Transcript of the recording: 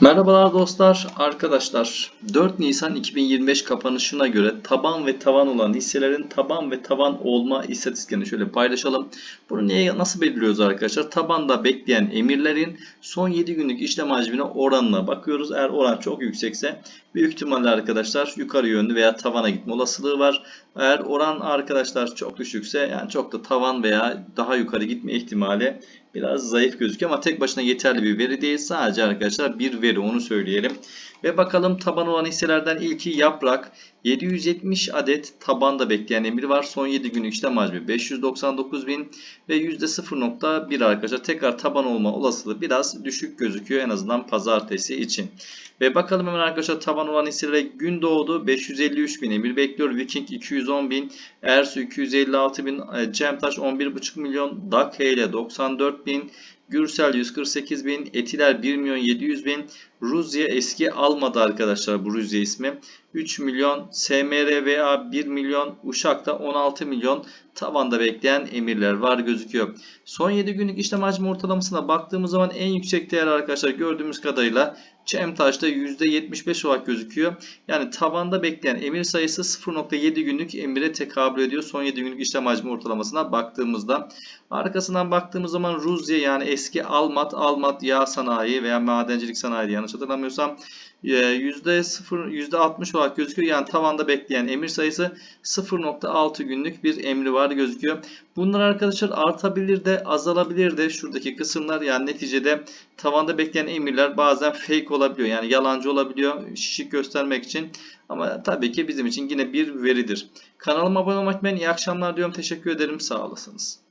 Merhabalar dostlar, arkadaşlar. 4 Nisan 2025 kapanışına göre taban ve tavan olan hisselerin taban ve tavan olma istatistiklerini şöyle paylaşalım. Bunu niye nasıl belirliyoruz arkadaşlar? Tabanda bekleyen emirlerin son 7 günlük işlem hacmine oranına bakıyoruz. Eğer oran çok yüksekse büyük ihtimalle arkadaşlar yukarı yönlü veya tavana gitme olasılığı var. Eğer oran arkadaşlar çok düşükse yani çok da tavan veya daha yukarı gitme ihtimali biraz zayıf gözüküyor ama tek başına yeterli bir veri değil. Sadece arkadaşlar bir veri onu söyleyelim. Ve bakalım taban olan hisselerden ilki yaprak. 770 adet tabanda bekleyen emir var. Son 7 günlük işlem hacmi 599 bin ve %0.1 arkadaşlar. Tekrar taban olma olasılığı biraz düşük gözüküyor en azından pazartesi için. Ve bakalım hemen arkadaşlar taban olan hisselere gün doğdu 553 bin emir bekliyor. Viking 210 bin, Ersu 256 bin, Cemtaş 11,5 milyon, DAK ile 94 bin, Gürsel 148 bin, Etiler 1 milyon 700 bin, Ruzya eski almadı arkadaşlar bu Ruzya ismi. 3 milyon, SMRVA 1 milyon, Uşak'ta 16 milyon tavanda bekleyen emirler var gözüküyor. Son 7 günlük işlem hacmi ortalamasına baktığımız zaman en yüksek değer arkadaşlar gördüğümüz kadarıyla Çemtaş'ta %75 olarak gözüküyor. Yani tavanda bekleyen emir sayısı 0.7 günlük emire tekabül ediyor. Son 7 günlük işlem hacmi ortalamasına baktığımızda. Arkasından baktığımız zaman Ruzya yani eski Almat, Almat Yağ Sanayi veya Madencilik Sanayi yanlış hatırlamıyorsam %0, %60 olarak gözüküyor. Yani tavanda bekleyen emir sayısı 0.6 günlük bir emri var gözüküyor. Bunlar arkadaşlar artabilir de azalabilir de şuradaki kısımlar yani neticede tavanda bekleyen emirler bazen fake olabiliyor. Yani yalancı olabiliyor şişik göstermek için. Ama tabii ki bizim için yine bir veridir. Kanalıma abone olmak için iyi akşamlar diyorum. Teşekkür ederim. Sağ olasınız.